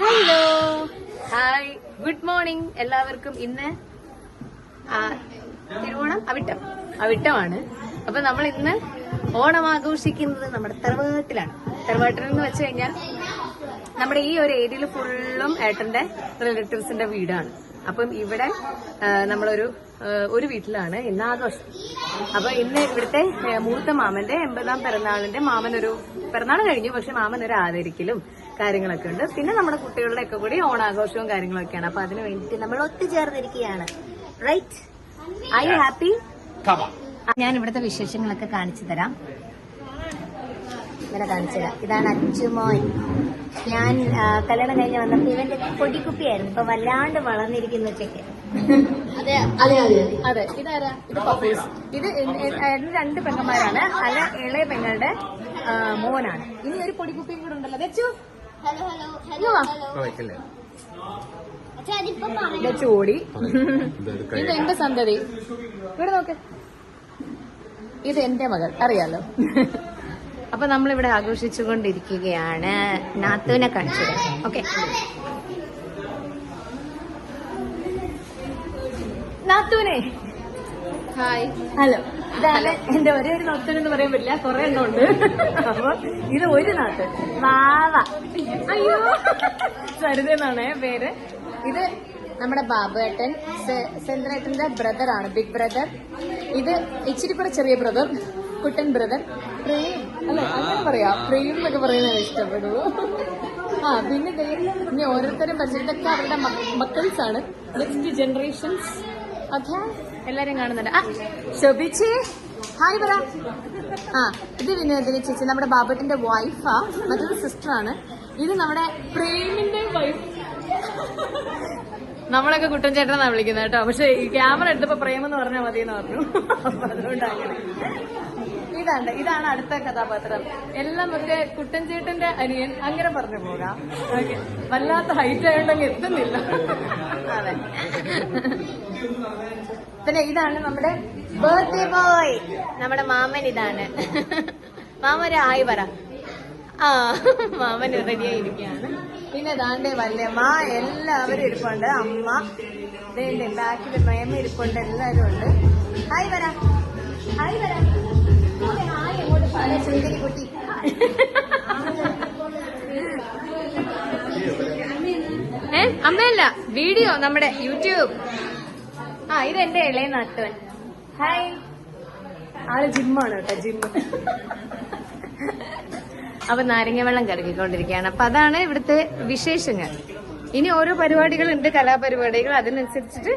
Hello hi good morning എല്ലാവർക്കും ഇന്ന് തിരുവോണം അവിട്ടം. അവിട്ടമാണ്. അപ്പൊ നമ്മൾ ഇന്ന് ഓണം ആഘോഷിക്കുന്നത് നമ്മുടെ തറവാട്ടിലാണ്. തറവാട്ടിൽ എന്ന് വെച്ച് കഴിഞ്ഞാൽ നമ്മുടെ ഈ ഒരു ഏരിയയിൽ ഫുള്ളും ഏട്ടന്റെ റിലേറ്റീവ്സിന്റെ വീടാണ്. അപ്പം ഇവിടെ നമ്മളൊരു ഒരു വീട്ടിലാണ് ഇന്ന് ആഘോഷം. അപ്പൊ ഇന്ന് ഇവിടുത്തെ മൂത്ത മാമന്റെ എൺപതാം പിറന്നാളിന്റെ മാമൻ ഒരു പിറന്നാൾ കഴിഞ്ഞു. പക്ഷെ മാമൻ ഒരു ആദരിക്കലും കാര്യങ്ങളൊക്കെ ഉണ്ട്. പിന്നെ നമ്മുടെ കുട്ടികളുടെ ഒക്കെ കൂടി ഓണാഘോഷവും കാര്യങ്ങളൊക്കെയാണ്. അപ്പൊ അതിന് വേണ്ടിയിട്ട് നമ്മൾ ഒത്തുചേർന്നിരിക്കുകയാണ്. റൈറ്റ് ഐ യു ഹാപ്പി ഞാൻ ഇവിടുത്തെ വിശേഷങ്ങളൊക്കെ കാണിച്ചു തരാം. ഇങ്ങനെ കാണിച്ചു തരാം. ഇതാണ് അച്ചുമോൻ ഞാൻ കല്യാണം കഴിഞ്ഞ് വന്നപ്പോ ഇവന്റെ പൊടിക്കുപ്പിയായിരുന്നു ഇപ്പൊ വല്ലാണ്ട് വളർന്നിരിക്കുന്ന ഉച്ചയ്ക്ക്. അതെ അതെ അതെ. അതെ. ഇതാരാ? ഇത് പപ്പീസ്. ഇത് എന്റെ രണ്ട് പെങ്ങന്മാരാണ്. അല്ല ഇളയ പെങ്ങളുടെ മോനാണ്. ഇനി ഒരു പൊടിക്കുപ്പിയും കൂടെ ഉണ്ടല്ലോ. Dachu hello hello hello Dachu ഓടി ഇത് എന്റെ സന്തതി ഇവിടെ നോക്ക്. ഇത് എന്റെ മകൾ അറിയാലോ. അപ്പൊ നമ്മളിവിടെ ആഘോഷിച്ചുകൊണ്ടിരിക്കുകയാണ് നാത്തൂനെ കാണിച്ചു ഓക്കെ. നാത്തുവിനെ hi hello. ഇതാണ് എന്റെ ഒരേ ഒരു നാത്തൂൻ എന്ന് പറയാൻ പറ്റില്ല കുറെ എണ്ണം ഉണ്ട്. അപ്പൊ ഇത് ഒരു നാട്ടൻ വാവ. അയ്യോ. സരിതെന്നാണേ പേര്. ഇത് നമ്മുടെ ബാബുവേട്ടൻ സെന്ദ്രേട്ടന്റെ ബ്രദറാണ് ബിഗ് ബ്രദർ ഇത് ഇച്ചിരി ചെറിയ ബ്രദർ കുട്ടൻ ബ്രദർ പ്രേം അല്ലെ? അങ്ങനെ പറയാ. പ്രേം എന്നൊക്കെ പറയുന്നത് ഇഷ്ടപ്പെടുവോ ആ പിന്നെ ഇനി ഓരോരുത്തരും പരിചയം അവരുടെ മക്കൾസ് ആണ് നെക്സ്റ്റ് ജനറേഷൻസ് എല്ലാരും കാണുന്നുണ്ട്. ആ ശോഭിച്ചേ. ഹായ് പറ. ആ ഇത് വിനോദിനി ചേച്ചി നമ്മുടെ ബാബുട്ടിന്റെ വൈഫാ മറ്റൊരു സിസ്റ്റർ ആണ്. ഇത് നമ്മുടെ പ്രേമിന്റെ വൈഫ് നമ്മളൊക്കെ കുട്ടൻ ചേട്ടനാ വിളിക്കുന്നത് കേട്ടോ. പക്ഷെ ഈ ക്യാമറ എടുത്തപ്പോ പ്രേമെന്ന് പറഞ്ഞാൽ മതി എന്ന് പറഞ്ഞു അതുകൊണ്ടാണ് ഇതാണ് ഇതാണ് അടുത്ത കഥാപാത്രം. എല്ലാം ഒക്കെ കുട്ടൻ ചേട്ടന്റെ അനിയൻ. അങ്ങനെ പറഞ്ഞു പോകാം. വല്ലാത്ത ഹൈറ്റ് ആയതുകൊണ്ടങ്ങ് എത്തുന്നില്ല. അതെ. പിന്നെ ഇതാണ് നമ്മുടെ ബർത്ത്ഡേ ബോയ് നമ്മുടെ മാമൻ ഇതാണ്. മാമൻ ആയി പറ ആ മാമൻ റെഡിയായിരിക്കുകയാണ് പിന്നെ ദാണ്ടെ വല്യമ്മ എല്ലാവരും ഇരിപ്പുണ്ട്. അമ്മ ഇതേന്റെ ബാക്കിൽ മേമ ഇരിപ്പുണ്ട് എല്ലാവരും ഉണ്ട്. ഹായ് വരാം. ഹായ് വരാം. ഹായ് എങ്ങോട്ട് പറ. സുന്ദരി കുട്ടി. ഏ അമ്മയല്ല വീഡിയോ നമ്മുടെ യൂട്യൂബ്. ആ ഇത് എന്റെ ഇളയ നാട്ടുവൻ ഹായ്. ആൾ ജിമ്മാണ് കേട്ടോ ജിമ്മ് അപ്പൊ നാരങ്ങ വെള്ളം കലക്കിക്കൊണ്ടിരിക്കുകയാണ് അപ്പൊ അതാണ് ഇവിടുത്തെ വിശേഷങ്ങൾ. ഇനി ഓരോ പരിപാടികളുണ്ട് കലാപരിപാടികൾ. അതിനനുസരിച്ചിട്ട്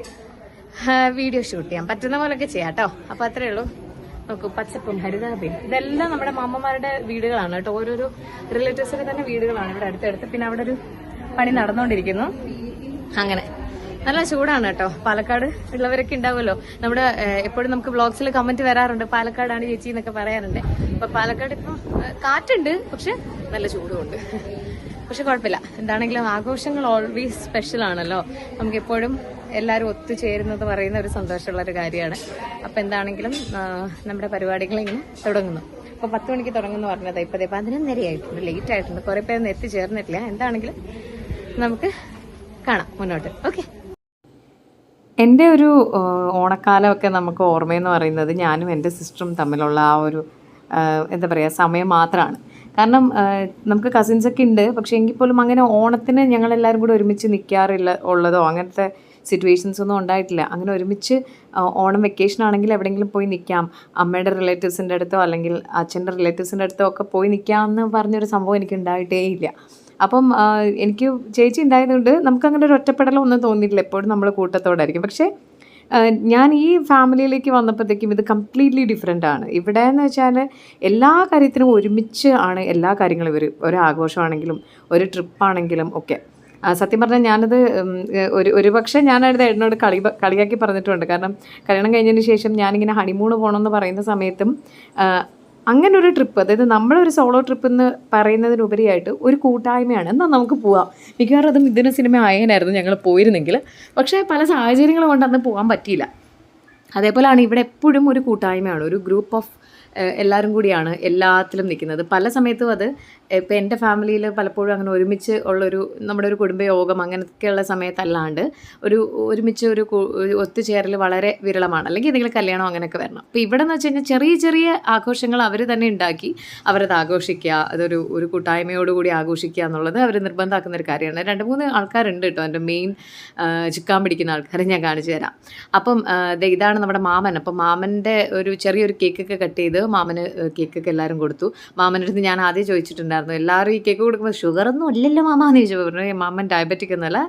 വീഡിയോ ഷൂട്ട് ചെയ്യാം. പറ്റുന്ന പോലൊക്കെ ചെയ്യാം കേട്ടോ അപ്പൊ അത്രേ ഉള്ളൂ. നോക്കൂ പച്ചപ്പും ഹരിതാപയും ഇതെല്ലാം നമ്മുടെ മാമ്മമാരുടെ വീടുകളാണ് കേട്ടോ ഓരോരോ റിലേറ്റീവ്സിന്റെ തന്നെ വീടുകളാണ്. ഇവിടെ അടുത്തടുത്ത് പിന്നെ അവിടെ ഒരു പണി നടന്നുകൊണ്ടിരിക്കുന്നു അങ്ങനെ. നല്ല ചൂടാണ് കേട്ടോ. പാലക്കാട് ഉള്ളവരൊക്കെ ഉണ്ടാവുമല്ലോ. നമ്മുടെ എപ്പോഴും നമുക്ക് ബ്ലോഗ്സിൽ കമന്റ് വരാറുണ്ട്. പാലക്കാടാണ് ചേച്ചി എന്നൊക്കെ പറയാറുണ്ട്. അപ്പൊ പാലക്കാട് ഇപ്പം കാറ്റുണ്ട് പക്ഷെ നല്ല ചൂടുമുണ്ട്. പക്ഷെ കുഴപ്പമില്ല. എന്താണെങ്കിലും ആഘോഷങ്ങൾ ഓൾവേസ് സ്പെഷ്യൽ ആണല്ലോ. നമുക്ക് എപ്പോഴും എല്ലാവരും ഒത്തുചേരുന്നത് പറയുന്ന ഒരു സന്തോഷമുള്ള ഒരു കാര്യമാണ്. അപ്പൊ എന്താണെങ്കിലും നമ്മുടെ പരിപാടികൾ തുടങ്ങുന്നു. അപ്പൊ പത്ത് മണിക്ക് തുടങ്ങുന്നു പറഞ്ഞത്. ഇപ്പതേ പതിനൊന്നര ആയിട്ടുണ്ട്. ലേറ്റ് ആയിട്ടുണ്ട്. കുറെ പേരൊന്നും എത്തിച്ചേർന്നിട്ടില്ല. എന്താണെങ്കിലും നമുക്ക് കാണാം മുന്നോട്ട്. ഓക്കെ എന്റെ ഒരു ഓണക്കാലമൊക്കെ നമുക്ക് ഓർമ്മയെന്ന് പറയുന്നത് ഞാനും എന്റെ സിസ്റ്ററും തമ്മിലുള്ള ആ ഒരു എന്താ പറയുക സമയം മാത്രമാണ് കാരണം നമുക്ക് കസിൻസൊക്കെ ഉണ്ട്. പക്ഷേ എങ്കിൽ പോലും അങ്ങനെ ഓണത്തിന് ഞങ്ങളെല്ലാവരും കൂടെ ഒരുമിച്ച് നിൽക്കാറില്ല ഉള്ളതോ അങ്ങനത്തെ സിറ്റുവേഷൻസ് ഒന്നും ഉണ്ടായിട്ടില്ല. അങ്ങനെ ഒരുമിച്ച് ഓണം വെക്കേഷൻ ആണെങ്കിൽ എവിടെയെങ്കിലും പോയി നിൽക്കാം അമ്മയുടെ റിലേറ്റീവ്സിന്റെ അടുത്തോ അല്ലെങ്കിൽ അച്ഛന്റെ റിലേറ്റീവ്സിന്റെ അടുത്തോ ഒക്കെ പോയി നിൽക്കാം എന്ന് പറഞ്ഞൊരു സംഭവം എനിക്ക് ഉണ്ടായിട്ടേ ഇല്ല അപ്പം എനിക്ക് ചേച്ചി ഉണ്ടായതുകൊണ്ട് നമുക്കങ്ങനെ ഒരു ഒറ്റപ്പെടലോ ഒന്നും തോന്നിയിട്ടില്ല. എപ്പോഴും നമ്മൾ കൂട്ടത്തോടായിരിക്കും. പക്ഷേ ഞാൻ ഈ ഫാമിലിയിലേക്ക് വന്നപ്പോഴത്തേക്കും ഇത് കംപ്ലീറ്റ്ലി ഡിഫറെന്റ് ആണ്. ഇവിടെ എന്ന് വെച്ചാൽ എല്ലാ കാര്യത്തിനും ഒരുമിച്ച് ആണ് എല്ലാ കാര്യങ്ങളും ഇവർ ഒരു ആഘോഷമാണെങ്കിലും ഒരു ട്രിപ്പാണെങ്കിലും ഒക്കെ. സത്യം പറഞ്ഞാൽ ഞാനത് ഒരു ഒരു പക്ഷേ ഞാനത് എന്നോട് കളി കളിയാക്കി പറഞ്ഞിട്ടുണ്ട്. കാരണം കല്യാണം കഴിഞ്ഞതിന് ശേഷം ഞാനിങ്ങനെ ഹണിമൂൺ പോകണമെന്ന് പറയുന്ന സമയത്തും അങ്ങനെ ഒരു ട്രിപ്പ് അതായത് നമ്മളൊരു സോളോ ട്രിപ്പ് എന്ന് പറയുന്നതിനുപരിയായിട്ട് ഒരു കൂട്ടായ്മയാണ്. എന്നാൽ നമുക്ക് പോവാം. മിക്കവാറും അതും ഇതിന് സിനിമ ആയനായിരുന്നു ഞങ്ങൾ പോയിരുന്നെങ്കിൽ. പക്ഷേ പല സാഹചര്യങ്ങൾ കൊണ്ട് അന്ന് പോകാൻ പറ്റിയില്ല. അതേപോലെയാണ് ഇവിടെ എപ്പോഴും ഒരു കൂട്ടായ്മയാണ്. ഒരു ഗ്രൂപ്പ് ഓഫ് എല്ലാവരും കൂടിയാണ് എല്ലാത്തിലും നിൽക്കുന്നത് പല സമയത്തും അത് ഇപ്പം എന്റെ ഫാമിലിയിൽ പലപ്പോഴും അങ്ങനെ ഒരുമിച്ച് ഉള്ളൊരു നമ്മുടെ ഒരു കുടുംബയോഗം അങ്ങനെയൊക്കെയുള്ള സമയത്തല്ലാണ്ട് ഒരു ഒരുമിച്ച് ഒരു ഒത്തുചേരൽ വളരെ വിരളമാണ്. അല്ലെങ്കിൽ എന്തെങ്കിലും കല്യാണം അങ്ങനെയൊക്കെ വരണം. അപ്പോൾ ഇവിടെ എന്ന് വെച്ച് കഴിഞ്ഞാൽ ചെറിയ ചെറിയ ആഘോഷങ്ങൾ അവർ തന്നെ ഉണ്ടാക്കി അവരത് ആഘോഷിക്കുക. അതൊരു ഒരു കൂട്ടായ്മയോടുകൂടി ആഘോഷിക്കുക എന്നുള്ളത് അവർ നിർബന്ധമാക്കുന്ന ഒരു കാര്യമാണ്. രണ്ട് മൂന്ന് ആൾക്കാരുണ്ട് കേട്ടോ. എന്റെ മെയിൻ ചിക്കാൻ പിടിക്കുന്ന ആൾക്കാരെ ഞാൻ കാണിച്ചു തരാം. അപ്പം ഇതാണ് നമ്മുടെ മാമൻ. അപ്പം മാമന്റെ ഒരു ചെറിയൊരു കേക്കൊക്കെ കട്ട് ചെയ്ത് മാമന് കേക്കൊക്കെ എല്ലാവരും കൊടുത്തു. മാമന്റെ അടുത്ത് ഞാൻ ആദ്യം ചോദിച്ചിട്ടുണ്ടായിരുന്നു എല്ലാവരും ഈ കേക്ക് കൊടുക്കുമ്പോൾ ഷുഗറൊന്നും ഇല്ലല്ലോ മാമ എന്ന് ചോദിച്ചു പറഞ്ഞു മാമൻ ഡയബറ്റിക് എന്നല്ല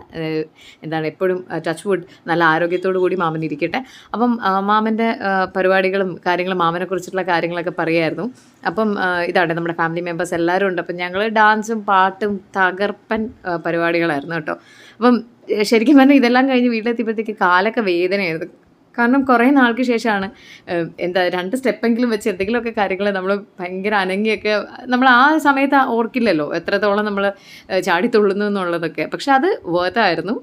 എന്താണ് എപ്പോഴും ടച്ച് വുഡ് നല്ല ആരോഗ്യത്തോടു കൂടി മാമൻ ഇരിക്കട്ടെ. അപ്പം മാമന്റെ പരിപാടികളും കാര്യങ്ങളും മാമനെ കുറിച്ചിട്ടുള്ള കാര്യങ്ങളൊക്കെ പറയായിരുന്നു. അപ്പം ഇതാണ് നമ്മുടെ ഫാമിലി മെമ്പേഴ്സ് എല്ലാവരും ഉണ്ട്. അപ്പം ഞങ്ങൾ ഡാൻസും പാട്ടും തകർപ്പൻ പരിപാടികളായിരുന്നു കേട്ടോ. അപ്പം ശരിക്കും പറഞ്ഞാൽ ഇതെല്ലാം കഴിഞ്ഞ് വീട്ടിലെത്തിയപ്പോഴത്തേക്ക് കാലൊക്കെ വേദനയായിരുന്നു. കാരണം കുറേ നാൾക്ക് ശേഷമാണ്. എന്താ രണ്ട് സ്റ്റെപ്പെങ്കിലും വെച്ച് എന്തെങ്കിലുമൊക്കെ കാര്യങ്ങൾ നമ്മൾ ഭയങ്കര അനങ്ങിയൊക്കെ നമ്മൾ ആ സമയത്ത് ഓർക്കില്ലല്ലോ എത്രത്തോളം നമ്മൾ ചാടിത്തുള്ളുന്നു എന്നുള്ളതൊക്കെ. പക്ഷെ അത് വേർത്തായിരുന്നു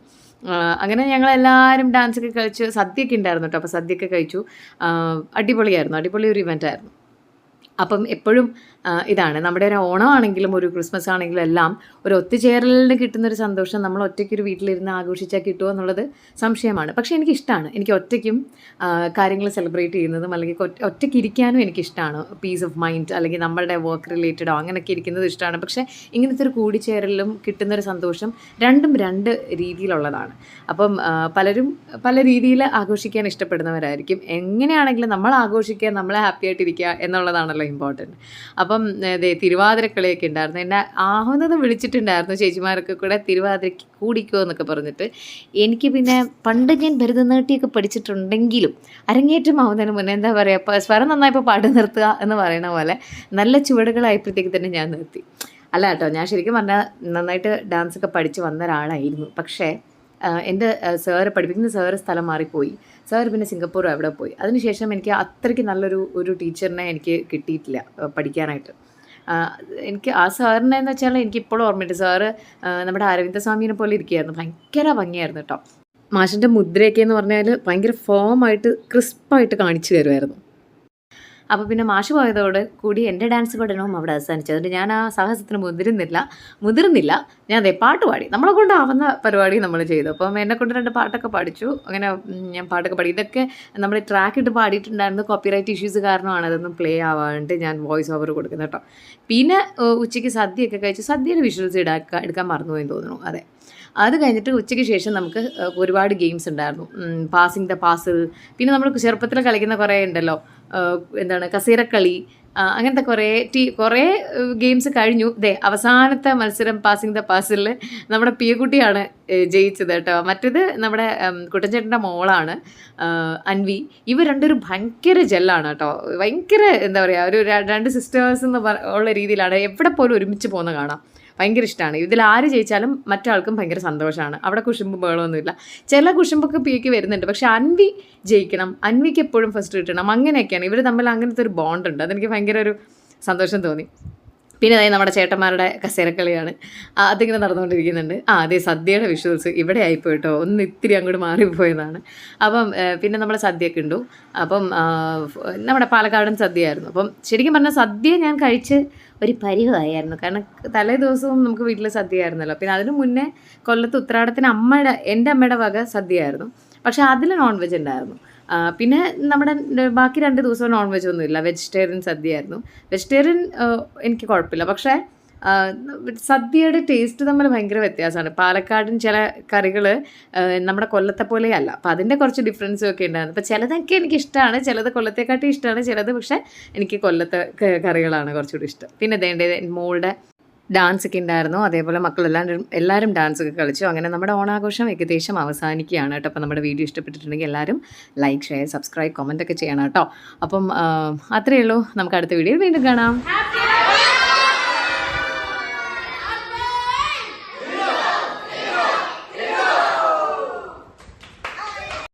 അങ്ങനെ ഞങ്ങൾ ഞങ്ങളെല്ലാവരും ഡാൻസൊക്കെ കളിച്ച് സദ്യയൊക്കെ ഉണ്ടായിരുന്നു കേട്ടോ. അപ്പോൾ സദ്യയൊക്കെ കഴിച്ചു. അടിപൊളിയായിരുന്നു. അടിപൊളി ഒരു ഇവന്റ് ആയിരുന്നു. അപ്പം എപ്പോഴും ഇതാണ്. നമ്മുടെ ഒരു ഓണമാണെങ്കിലും ഒരു ക്രിസ്മസ് ആണെങ്കിലും എല്ലാം ഒരു ഒത്തുചേരലിന് കിട്ടുന്നൊരു സന്തോഷം നമ്മൾ ഒറ്റയ്ക്ക് ഒരു വീട്ടിലിരുന്ന് ആഘോഷിച്ചാൽ കിട്ടുമോ എന്നുള്ളത് സംശയമാണ്. പക്ഷേ എനിക്കിഷ്ടമാണ് എനിക്ക് ഒറ്റയ്ക്കും കാര്യങ്ങൾ സെലിബ്രേറ്റ് ചെയ്യുന്നതും അല്ലെങ്കിൽ ഒറ്റ- ഒറ്റയ്ക്ക് ഇരിക്കാനും എനിക്കിഷ്ടമാണ് പീസ് ഓഫ് മൈൻഡ് അല്ലെങ്കിൽ നമ്മളുടെ വർക്ക് റിലേറ്റഡോ അങ്ങനെയൊക്കെ ഇരിക്കുന്നത് ഇഷ്ടമാണ് പക്ഷേ ഇങ്ങനത്തെ ഒരു കൂടിച്ചേരലിലും കിട്ടുന്നൊരു സന്തോഷം രണ്ടും രണ്ട് രീതിയിലുള്ളതാണ്. അപ്പം പലരും പല രീതിയിൽ ആഘോഷിക്കാൻ ഇഷ്ടപ്പെടുന്നവരായിരിക്കും. എങ്ങനെയാണെങ്കിലും നമ്മൾ ആഘോഷിക്കുക നമ്മളെ ഹാപ്പി ആയിട്ടിരിക്കുക എന്നുള്ളതാണല്ലോ ഇമ്പോർട്ടന്റ് അപ്പം തിരുവാതിരക്കളിയൊക്കെ ഉണ്ടായിരുന്നു. എന്നെ ആവുന്നത് വിളിച്ചിട്ടുണ്ടായിരുന്നു. ചേച്ചിമാരൊക്കെ കൂടെ തിരുവാതിരയ്ക്ക് കൂടിക്കോ എന്നൊക്കെ പറഞ്ഞിട്ട്. എനിക്ക് പിന്നെ പണ്ട് ഞാൻ ഭരതനാട്യമൊക്കെ പഠിച്ചിട്ടുണ്ടെങ്കിലും അരങ്ങേറ്റം ആവുന്നതിന് മുന്നേ എന്താ പറയുക സ്വരം നന്നായപ്പോൾ പാട്ട് നിർത്തുക എന്ന് പറയുന്ന പോലെ നല്ല ചുവടുകളായപ്പോഴത്തേക്ക് തന്നെ ഞാൻ നിർത്തി. അല്ല കേട്ടോ ഞാൻ ശരിക്കും പറഞ്ഞാൽ നന്നായിട്ട് ഡാൻസൊക്കെ പഠിച്ച് വന്ന ഒരാളായിരുന്നു. പക്ഷേ എന്റെ സാറ് പഠിപ്പിക്കുന്ന സാറ് സ്ഥലം മാറിപ്പോയി. സാർ പിന്നെ സിംഗപ്പൂർ അവിടെ പോയി. അതിനുശേഷം എനിക്ക് അത്രയ്ക്ക് നല്ലൊരു ഒരു ടീച്ചറിനെ എനിക്ക് കിട്ടിയിട്ടില്ല പഠിക്കാനായിട്ട്. എനിക്ക് ആ സാറിനെ എന്ന് വെച്ചാൽ എനിക്ക് ഇപ്പോഴും ഓർമ്മയുണ്ട്. സാറ് നമ്മുടെ അരവിന്ദസ്വാമിനെ പോലെ ഇരിക്കുകയായിരുന്നു. ഭയങ്കര ഭംഗിയായിരുന്നു കേട്ടോ. മാഷിന്റെ മുദ്രയൊക്കെ എന്ന് പറഞ്ഞാൽ ഭയങ്കര ഫോമായിട്ട് ക്രിസ്പായിട്ട് കാണിച്ചു തരുമായിരുന്നു. അപ്പോൾ പിന്നെ മാഷ് പോയതോട് കൂടി എന്റെ ഡാൻസ് പഠനവും അവിടെ അവസാനിച്ചു. അതുകൊണ്ട് ഞാൻ ആ സാഹസത്തിന് മുതിരുന്നില്ല മുതിർന്നില്ല. ഞാൻ അതെ പാട്ട് പാടി. നമ്മളെ കൊണ്ടാവുന്ന പരിപാടി നമ്മൾ ചെയ്തു. അപ്പം എന്നെ കൊണ്ട് രണ്ട് പാട്ടൊക്കെ പഠിച്ചു. അങ്ങനെ ഞാൻ പാട്ടൊക്കെ പാടി. ഇതൊക്കെ നമ്മൾ ട്രാക്ക് ഇട്ട് പാടിയിട്ടുണ്ടായിരുന്നു. കോപ്പിറൈറ്റ് ഇഷ്യൂസ് കാരണമാണ് അതൊന്നും പ്ലേ ആവാണ്ട് ഞാൻ വോയിസ് ഓവർ കൊടുക്കുന്നത് കേട്ടോ. പിന്നെ ഉച്ചയ്ക്ക് സദ്യയൊക്കെ കഴിച്ച് സദ്യയുടെ വിഷ്വൽസ് ഇടാക്കാൻ എടുക്കാൻ മറന്നുപോയെന്ന് തോന്നുന്നു. അതെ. അത് കഴിഞ്ഞിട്ട് ഉച്ചയ്ക്ക് ശേഷം നമുക്ക് ഒരുപാട് ഗെയിംസ് ഉണ്ടായിരുന്നു. പാസിംഗ് ദ പാസ് പിന്നെ നമ്മൾ ചെറുപ്പത്തിൽ കളിക്കുന്ന കുറേ ഉണ്ടല്ലോ. എന്താണ് കസേരക്കളി അങ്ങനത്തെ കുറേ ടീ കുറേ ഗെയിംസ് കഴിഞ്ഞു. ദേ അവസാനത്തെ മത്സരം പാസിംഗ് ദ പാസിൽ നമ്മുടെ പിയക്കുട്ടിയാണ് ജയിച്ചത് കേട്ടോ. മറ്റേത് നമ്മുടെ കുട്ടൻചേട്ടന്റെ മോളാണ് അൻവി. ഇവ രണ്ടൊരു ഭയങ്കര ജെല്ലാണ് കേട്ടോ. ഭയങ്കര എന്താ പറയുക ഒരു രണ്ട് സിസ്റ്റേഴ്സ് എന്ന് ഉള്ള രീതിയിലാണ്. എവിടെ പോലും ഒരുമിച്ച് പോകുന്ന കാണാം. ഭയങ്കര ഇഷ്ടമാണ് ഇതിൽ ആര് ജയിച്ചാലും മറ്റാൾക്കും ഭയങ്കര സന്തോഷമാണ് അവിടെ കുശുമ്പ് ബഹളമൊന്നുമില്ല. ചില കുശുമ്പൊക്കെ പിക്ക് വരുന്നുണ്ട്. പക്ഷെ അൻവി ജയിക്കണം. അൻവിക്ക് എപ്പോഴും ഫസ്റ്റ് കിട്ടണം. അങ്ങനെയൊക്കെയാണ്. ഇവർ തമ്മിൽ അങ്ങനത്തെ ഒരു ബോണ്ട് ഉണ്ട്. അതെനിക്ക് ഭയങ്കര ഒരു സന്തോഷം തോന്നി. പിന്നെ അതായത് നമ്മുടെ ചേട്ടന്മാരുടെ കസേരക്കളിയാണ്. അതിങ്ങനെ നടന്നുകൊണ്ടിരിക്കുന്നുണ്ട്. ആ അതെ സദ്യയുടെ വിഷ്വൽസ് ഇവിടെ ആയിപ്പോയി കേട്ടോ ഒന്ന് ഇത്തിരി അങ്ങോട്ട് മാറിപ്പോയതാണ്. അപ്പം പിന്നെ നമ്മുടെ സദ്യയൊക്കെ ഉണ്ടു. അപ്പം നമ്മുടെ പാലക്കാടൻ സദ്യയായിരുന്നു. അപ്പം ശരിക്കും പറഞ്ഞാൽ സദ്യ ഞാൻ കഴിച്ച് ഒരു പരിവായിരുന്നു. കാരണം തലേ ദിവസവും നമുക്ക് വീട്ടിൽ സദ്യയായിരുന്നല്ലോ. പിന്നെ അതിന് മുന്നേ കൊല്ലത്ത് ഉത്രാടത്തിന് അമ്മയുടെ എന്റെ അമ്മയുടെ വക സദ്യയായിരുന്നു. പക്ഷേ അതിൽ നോൺ വെജ് ഉണ്ടായിരുന്നു. പിന്നെ നമ്മുടെ ബാക്കി രണ്ട് ദിവസം നോൺ വെജ് ഒന്നുമില്ല. വെജിറ്റേറിയൻ സദ്യയായിരുന്നു. വെജിറ്റേറിയൻ എനിക്ക് കുഴപ്പമില്ല. പക്ഷേ സദ്യയുടെ ടേസ്റ്റ് തമ്മിൽ ഭയങ്കര വ്യത്യാസമാണ്. പാലക്കാടൻ ചില കറികൾ നമ്മുടെ കൊല്ലത്തെ പോലെയല്ല. അപ്പോൾ അതിന്റെ കുറച്ച് ഡിഫറൻസും ഒക്കെ ഉണ്ടായിരുന്നു. അപ്പോൾ ചിലതൊക്കെ എനിക്ക് ഇഷ്ടമാണ് ചിലത് കൊല്ലത്തെക്കാട്ടി ഇഷ്ടമാണ് ചിലത് പക്ഷേ എനിക്ക് കൊല്ലത്തെ കറികളാണ് കുറച്ചുകൂടി ഇഷ്ടം. പിന്നെ ദേണ്ടേ മോളുടെ ഡാൻസ് ഒക്കെ ഉണ്ടായിരുന്നു അതേപോലെ മക്കളെല്ലാവരും എല്ലാവരും ഡാൻസ് ഒക്കെ കളിച്ചു. അങ്ങനെ നമ്മുടെ ഓണാഘോഷം ഏകദേശം അവസാനിക്കുകയാണ് കേട്ടോ. അപ്പോൾ നമ്മുടെ വീഡിയോ ഇഷ്ടപ്പെട്ടിട്ടുണ്ടെങ്കിൽ എല്ലാവരും ലൈക്ക് ഷെയർ സബ്സ്ക്രൈബ് കമന്റ് ഒക്കെ ചെയ്യണം കേട്ടോ. അപ്പം അത്രയേ ഉള്ളൂ. നമുക്ക് അടുത്ത വീഡിയോയിൽ വീണ്ടും കാണാം.